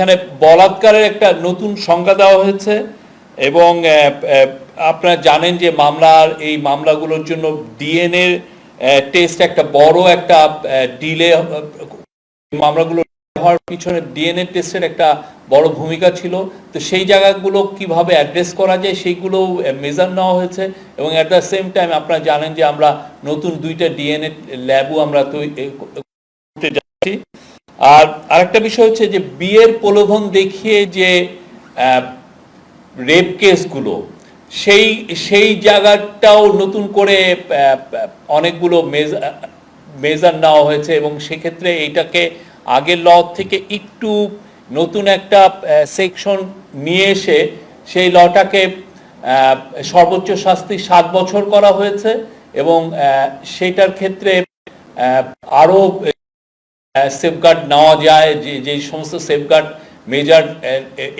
এখানে বলাৎকারের একটা নতুন সংজ্ঞা দেওয়া হয়েছে এবং আপনারা জানেন যে মামলার এই মামলাগুলোর জন্য ডিএনএ টেস্ট একটা বড় একটা ডিলে মামলাগুলো হওয়ার পিছনে ডিএনএ টেস্টের একটা বড় ভূমিকা ছিল। তো সেই জায়গাগুলো কীভাবে অ্যাড্রেস করা যায় সেইগুলো মেজার নেওয়া হয়েছে এবং অ্যাট দ্য সেম টাইম আপনারা জানেন যে আমরা নতুন দুইটা ডিএনএ ল্যাবও আমরা তৈরি করতে যাচ্ছি। আর আরেকটা বিষয় হচ্ছে যে বিয়ের প্রলোভন দেখিয়ে যে রেপ কেসগুলো সেই সেই জায়গাটাও নতুন করে অনেকগুলো মেজার নেওয়া হয়েছে এবং সেক্ষেত্রে এইটাকে আগের ল থেকে একটু নতুন একটা সেকশন নিয়ে এসে সেই লটাকে সর্বোচ্চ শাস্তি সাত বছর করা হয়েছে এবং সেটার ক্ষেত্রে আহ, আরও সেফগার্ড নেওয়া যায়, যে যে সমস্ত সেফগার্ড মেজার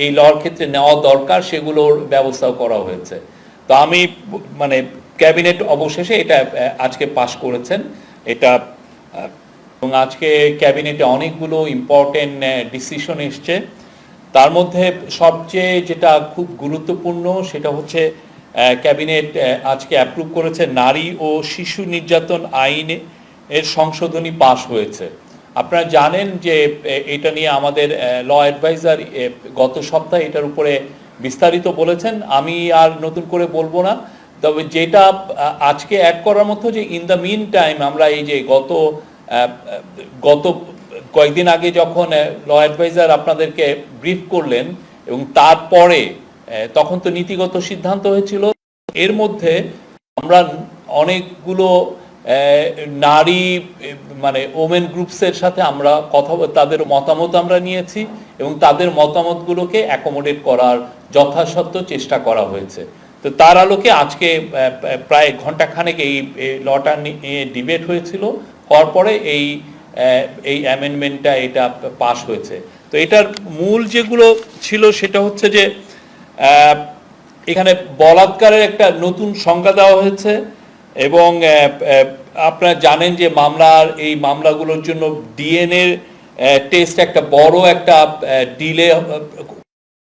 এই লর ক্ষেত্রে নেওয়া দরকার, সেগুলোর ব্যবস্থাও করা হয়েছে। তো আমি মানে ক্যাবিনেট অবশেষে এটা আজকে পাশ করেছেন। এটা এবং আজকে ক্যাবিনেটে অনেকগুলো ইম্পর্টেন্ট ডিসিশন এসছে। তার মধ্যে সবচেয়ে যেটা খুব গুরুত্বপূর্ণ, সেটা হচ্ছে ক্যাবিনেট আজকে অ্যাপ্রুভ করেছে নারী ও শিশু নির্যাতন আইনে এর সংশোধনী পাশ হয়েছে। আপনারা জানেন যে এটা নিয়ে আমাদের ল অ্যাডভাইজার গত সপ্তাহে এটার উপরে বিস্তারিত বলেছেন। আমি আর নতুন করে বলব না। তবে যেটা আজকে অ্যাড করার মতো যে ইন দ্য মিন টাইম আমরা এই যে গত গত কয়েকদিন আগে যখন ল অ্যাডভাইজার আপনাদেরকে ব্রিফ করলেন এবং তারপরে তখন তো নীতিগত সিদ্ধান্ত হয়েছিল। এর মধ্যে আমরা অনেকগুলো নারী মানে ওমেন গ্রুপসের সাথে আমরা কথা তাদের মতামত আমরা নিয়েছি এবং তাদের মতামতগুলোকে অ্যাকোমোডেট করার যথাসাধ্য চেষ্টা করা হয়েছে। তো তার আলোকে আজকে প্রায় ঘন্টাখানেক এই লটা নিয়ে ডিবেট হয়েছিল। হওয়ার পরে এই এই অ্যামেন্ডমেন্টটা এটা পাশ হয়েছে। তো এটার মূল যেগুলো ছিল সেটা হচ্ছে যে এখানে বলাৎকারের একটা নতুন সংজ্ঞা দেওয়া হয়েছে। এবং আপনারা জানেন যে মামলার, এই মামলাগুলোর জন্য ডিএনএ টেস্ট একটা বড় একটা ডিলে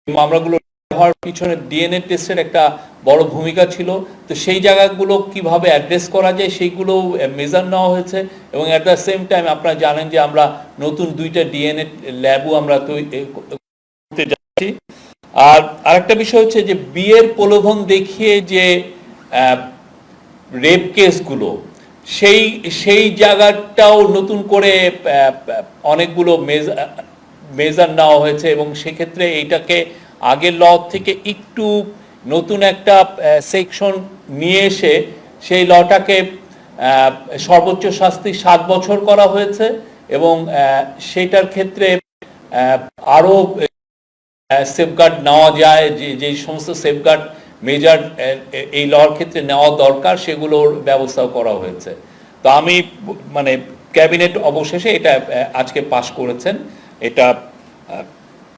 মামলাগুলো হওয়ার পিছনে ডিএনএ টেস্টের একটা বড় ভূমিকা ছিল। তো সেই জায়গাগুলো কীভাবে অ্যাড্রেস করা যায় সেইগুলো মেজার নেওয়া হয়েছে এবং অ্যাট দ্য সেম টাইম আপনারা জানেন যে আমরা নতুন দুইটা ডিএনএ ল্যাবও আমরা করতে যাচ্ছি। আর আরেকটা বিষয় হচ্ছে যে বিয়ের প্রলোভন দেখিয়ে যে রেপ কেসগুলো সেই সেই জায়গাটাও নতুন করে অনেকগুলো মেজার নেওয়া হয়েছে এবং সেক্ষেত্রে এইটাকে আগের ল থেকে একটু নতুন একটা সেকশন নিয়ে এসে সেই লটাকে সর্বোচ্চ শাস্তি সাত বছর করা হয়েছে এবং সেটার ক্ষেত্রে আহ, আরও সেফগার্ড নেওয়া যায় যে যে সমস্ত সেফগার্ড মেজার এই লর ক্ষেত্রে নেওয়া দরকার, সেগুলোর ব্যবস্থাও করা হয়েছে। তো আমি মানে ক্যাবিনেট অবশেষে এটা আজকে পাশ করেছেন। এটা